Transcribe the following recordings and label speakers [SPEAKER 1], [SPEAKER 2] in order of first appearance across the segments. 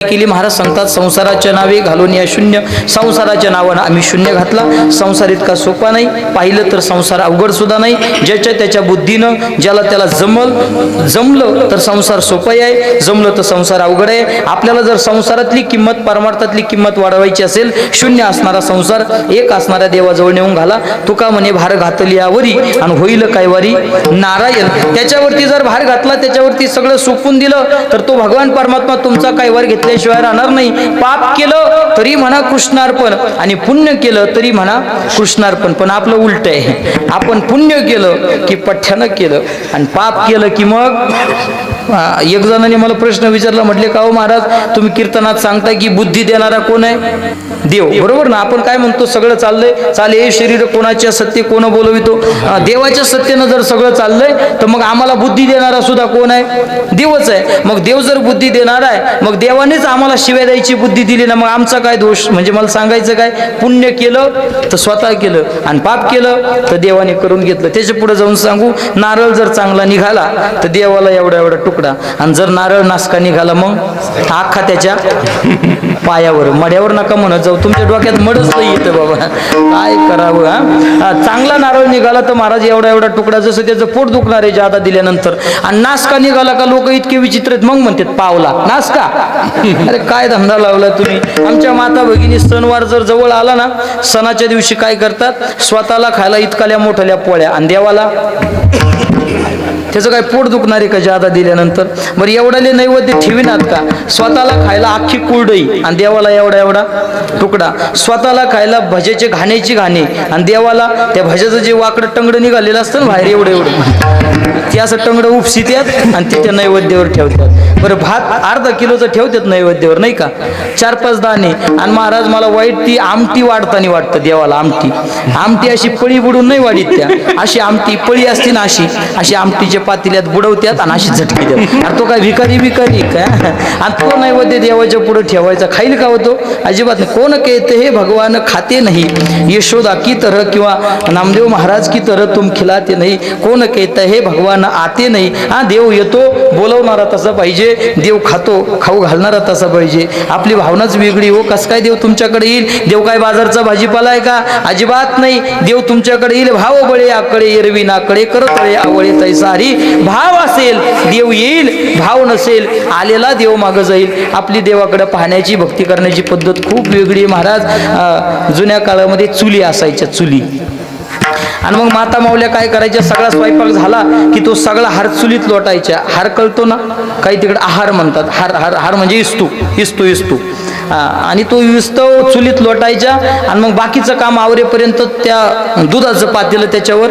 [SPEAKER 1] केली. महाराज सांगतात संसाराच्या नावे घालून या शून्य. संसाराच्या नावानं आम्ही शून्य घातला. संसार इतका सोपा नाही. पाहिलं तर संसार अवघड सुद्धा नाही. ज्याच्या त्याच्या बुद्धीनं ज्याला त्याला जमल जमलं तर संसार सोपाही आहे. जमलं तर संसार अवघड आहे. आपल्याला जर संसारातली किंमत परमार्थातली किंमत वाढवायची असेल शून्य असणारा संसार एक असणाऱ्या देवाजवळ नेऊन घाला. तुका म्हणे भार घातली यावरी आणि होईल काय वारी? नारायण. त्याच्यावरती जर भार घातला त्याच्यावरती सगळं सोपून दिलं तर तो भगवान परमात्मा तुमचा काय वर असल्याशिवाय राहणार नाही. पाप केलं तरी म्हणा कृष्णार्पण आणि पुण्य केलं तरी म्हणा कृष्णार्पण. पण आपलं उलट आहे. आपण पुण्य केलं की पठ्ठ्यानं केलं आणि पाप केलं की मग एक जणाने मला प्रश्न विचारला म्हटले का हो महाराज तुम्ही कीर्तनात सांगता की बुद्धी देणारा कोण आहे? देव. बरोबर ना आपण काय म्हणतो सगळं चाललंय. चाले हे शरीर कोणाच्या सत्य कोण बोलवितो? देवाच्या सत्तेनं जर सगळं चाललंय तर मग आम्हाला बुद्धी देणारा सुद्धा कोण आहे? देवच आहे. मग देव जर बुद्धी देणार आहे मग देवानेच आम्हाला शिव्या द्यायची बुद्धी दिली ना मग आमचा काय दोष? म्हणजे मला सांगायचं काय? पुण्य केलं तर स्वतः केलं आणि पाप केलं तर देवाने करून घेतलं. त्याच्या पुढे जाऊन सांगू नारळ जर चांगला निघाला तर देवाला एवढा एवढा तुकडा. आणि जर नारळ नासका निघाला मग आखा त्याच्या पायावर. मड्यावर नका म्हणत जाऊ. तुमच्या डोक्यात मडच नाही येतं बाबा. काय करावं हा? हा चांगला नारळ निघाला तर महाराज एवढा एवढा तुकडा जसं त्याचं पोट दुखणार आहे जादा दिल्यानंतर. आणि नासका निघाला का लोक इतके विचित्र आहेत? मग म्हणतात पावला. नासका? अरे काय धंदा लावला तुम्ही? आमच्या माता भगिनी सणवार जर जवळ आला ना सणाच्या दिवशी काय करतात? स्वतःला खायला इतकाल्या मोठ्याल्या पोळ्या आणि देवाला त्याचं काय पोट दुखणार आहे का जादा दिल्यानंतर? बरं एवढ्याले नैवेद्य ठेविनात का? स्वतःला खायला अख्खी कुरडई आणि देवाला एवढा एवढा तुकडा. स्वतःला खायला भजेचे घाण्याची घाणे आणि देवाला त्या भज्याचं जे वाकडं टंगडं निघालेलं असतं ना बाहेर एवढं एवढं. ते असं टंगडं उपसित्यात आणि ते त्या नैवेद्यावर ठेवतात. बरं भात अर्धा किलोचं ठेवतात नैवेद्यावर नाही का? चार पाच दाणे. आणि महाराज मला वाईट ती आमटी वाढताना वाटतं देवाला आमटी. आमटी अशी पळी बुडून नाही वाढीत त्या. अशी आमटी पळी असते ना अशी. अशी आमटीच्या पातेल्यात बुडवत्यात आणि अशी झटकी देतात. आणि तो काय भिकारी भिकारी काय? आणि तो नैवेद्य देवाच्या पुढे ठेवायचा खाईल का होतो अजिबात नाही. कोण कहते हे भगवान खाते नाही. यशोदा की तरह किंवा नामदेव महाराज की तरह तुम खिलाते नाही. कोण कहते हे भगवान आते नाही. हा देव येतो बोलवणारा तसा पाहिजे. देव खातो खाऊ घालणारा तसा पाहिजे. आपली भावनाच वेगळी. हो कस काय देव तुमच्याकडे येईल? देव काय बाजारचा भाजीपाला आहे का? अजिबात नाही. देव तुमच्याकडे येईल. भाव बळे आकडे एरवी नाकडे करतळे आवळे तैसारी. भाव असेल देव येईल भाव नसेल आलेला देव मागं जाईल. आपली देवाकडे पाहण्याची भक्ती करण्याची पद्धत खूप वेगळी महाराज जुन्या काळामध्ये चुली असायच्या चुली. आणि मग माता माऊल्या काय करायच्या? सगळा स्वयंपाक झाला की तो सगळा हार चुलीत लोटायच्या. हार कळतो ना? काही तिकडे आहार म्हणतात. हार हार हार म्हणजे इस्तू. इस्तू इस्तू. आणि तो विस्तव चुलीत लोटायच्या आणि मग बाकीचं काम आवरेपर्यंत त्या दुधाचं पातेलं त्याच्यावर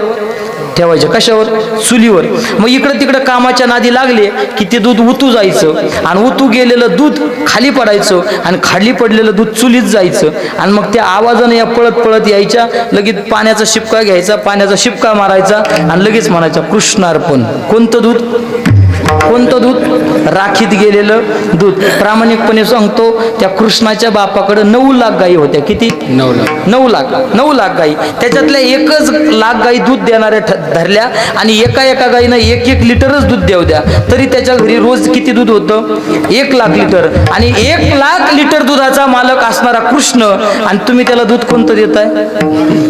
[SPEAKER 1] ठेवायच्या कशावर? चुलीवर. मग इकडं तिकडं कामाच्या नादी लागले की ते दूध उतू जायचं आणि उतू गेलेलं दूध खाली पडायचं आणि खाली पडलेलं दूध चुलीत जायचं आणि मग त्या आवाजाने या पळत पळत यायच्या. लगेच पाण्याचा शिपका घ्यायचा पाण्याचा शिपका मारायचा आणि लगेच म्हणायचा कृष्णार्पण. कोणतं दूध? कोणतं दूध? राखीत गेलेलं दूध. प्रामाणिकपणे सांगतो त्या कृष्णाच्या बापाकडे नऊ लाख गायी होत्या. किती?
[SPEAKER 2] नऊ लाख.
[SPEAKER 1] नऊ लाख. नऊ लाख गाई त्याच्यातल्या एकच लाख गाई दूध देणाऱ्या धरल्या आणि एका एका गाईनं एक एक लिटरच दूध देऊ द्या. तरी त्याच्या घरी रोज किती दूध होतं? एक लाख लिटर. आणि एक लाख लिटर दुधाचा मालक असणारा कृष्ण आणि तुम्ही त्याला दूध कोणतं देताय?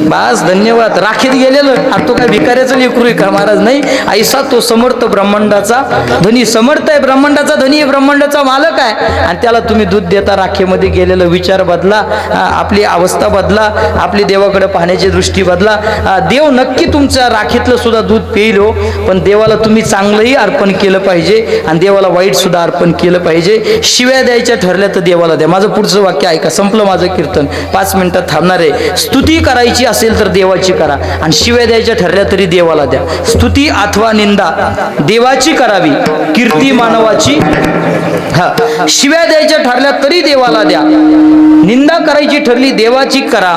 [SPEAKER 1] बस धन्यवाद. राखीत गेलेलं. आणि तो काय भिकाऱ्याचं लेकरू का महाराज? नाही. ऐसा तो समर्थ ब्रह्मांडाचा धनी समर्थ आहे ब्रह्मांडाचा धनी आहे ब्रह्मांडाचा मालक आहे. आणि त्याला तुम्ही दूध देता राखेमध्ये गेलेलं विचार बदला आपली अवस्था बदला आपली देवाकडे पाहण्याची दृष्टी बदला. देव नक्की तुमच्या राखीतलं सुद्धा दूध पेईल हो पण देवाला तुम्ही चांगलंही अर्पण केलं पाहिजे आणि देवाला वाईट सुद्धा अर्पण केलं पाहिजे. शिव्या द्यायच्या ठरल्या तर देवाला द्या. माझं पुढचं वाक्य ऐका संपलं माझं कीर्तन. पाच मिनिटात थांबणार आहे. स्तुती करायची असेल तर देवाची करा आणि शिव्या द्यायच्या ठरल्या तरी देवाला द्या. स्तुती अथवा निंदा देवाची करावी. कीर्ती मानवाची हा शिव्या द्यायच्या ठरल्या तरी देवाला द्या. निंदा करायची ठरली देवाची करा.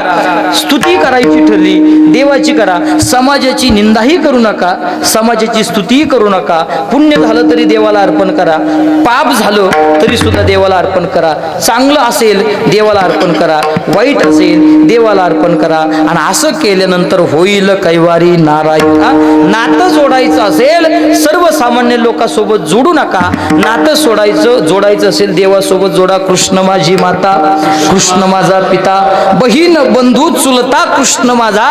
[SPEAKER 1] स्तुती करायची ठरली देवाची करा. समाजाची निंदाही करू नका समाजाची स्तुतीही करू नका. पुण्य झालं तरी देवाला अर्पण करा. पाप झालं तरी सुद्धा देवाला अर्पण करा. चांगलं असेल देवाला अर्पण करा. वाईट असेल देवाला अर्पण करा. आणि असं केल्यानंतर होईल कैवारी नारायण. नातं जोडायचं असेल सर्वसामान्य लोकांसोबत जोडू नका. नातं सोडायचं जोडायचं असेल देवासोबत जोडा कृष्ण माझी माता कृष्ण माझा पिता बहीण बंधू चुलता कृष्ण माझा.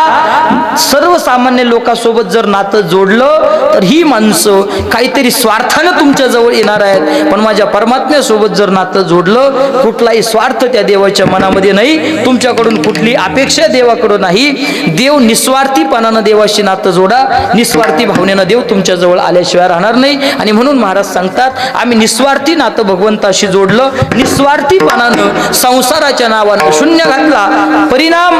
[SPEAKER 1] सर्वसामान्य लोकांसोबत जर नातं जोडलं तर ही माणसं काहीतरी स्वार्थानं तुमच्या जवळ येणार आहेत. पण माझ्या परमात्म्यासोबत जर नातं जोडलं कुठलाही स्वार्थ त्या देवाच्या मनामध्ये नाही. तुमच्याकडून कुठली अपेक्षा देवाकडून नाही. देव निस्वार्थीपणानं देवाशी नातं जोडा. निस्वार्थी भावनेनं देव तुमच्याजवळ आल्याशिवाय राहणार नाही. आणि म्हणून महाराज सांगतात आम्ही निस्वार्थी नातं भगवंताशी जोडलं निस्वार्थीपणानं संसाराच्या नावानं शून्य घातला. परिणाम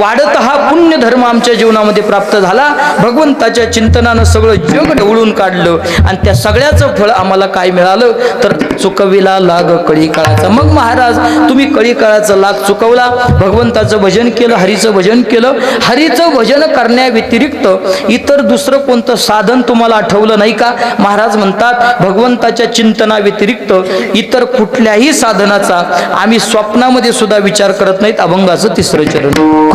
[SPEAKER 1] वाढत हा पुण्य धर्म आमच्या जीवनामध्ये प्राप्त झाला. भगवंताच्या चिंतनानं सगळं जग ढवळून काढलं आणि त्या सगळ्याचं फळ आम्हाला काय मिळालं? तर चुकविला लाग कळी काळाचा मग महाराज तुम्ही कळी काळाचा लाग चुकवला. भगवंताचं भजन केलं हरीचं भजन केलं. हरीचं भजन करण्याव्यतिरिक्त इतर दुसरं कोणतं साधन तुम्हाला आठवलं नाही का? महाराज म्हणतात भगवंताच्या चिंतना व्यतिरिक्त इतर कुठल्याही साधनाचा आम्ही स्वप्नामध्ये सुद्धा विचार करत नाहीत अभंगाचं तिसरं चरण.